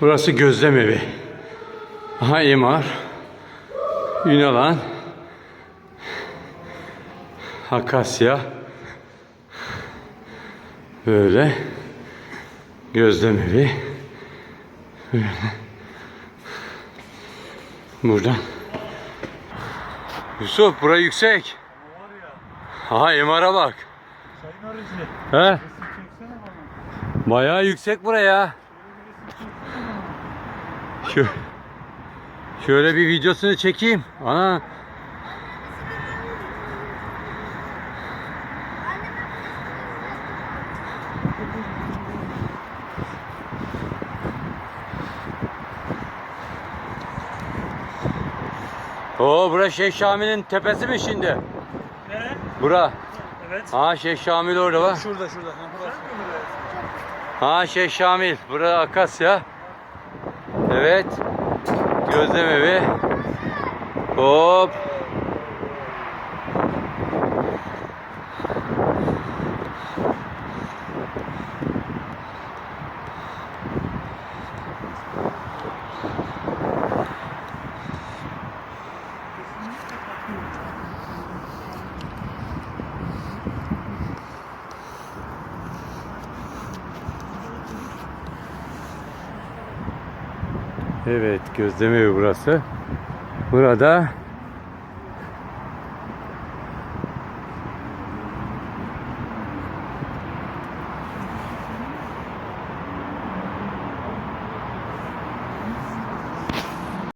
Burası gözlem evi. Aha imar. Ünalan. Akasya. Böyle. Gözlem evi. Böyle. Buradan. Yusuf bura yüksek. Aha imara bak. He? Bayağı yüksek buraya. Şu Şöyle bir videosunu çekeyim. Ana. Oo bura Şeyh Şamil'in tepesi mi şimdi? Ne? Bura. Evet. Ha Şeyh Şamil orada bak. Şurada şurada. Ha, burası. Ha Şeyh Şamil. Burada Akasya. Evet. Gözlem evi. Hop. Evet gözlem evi burası. Burada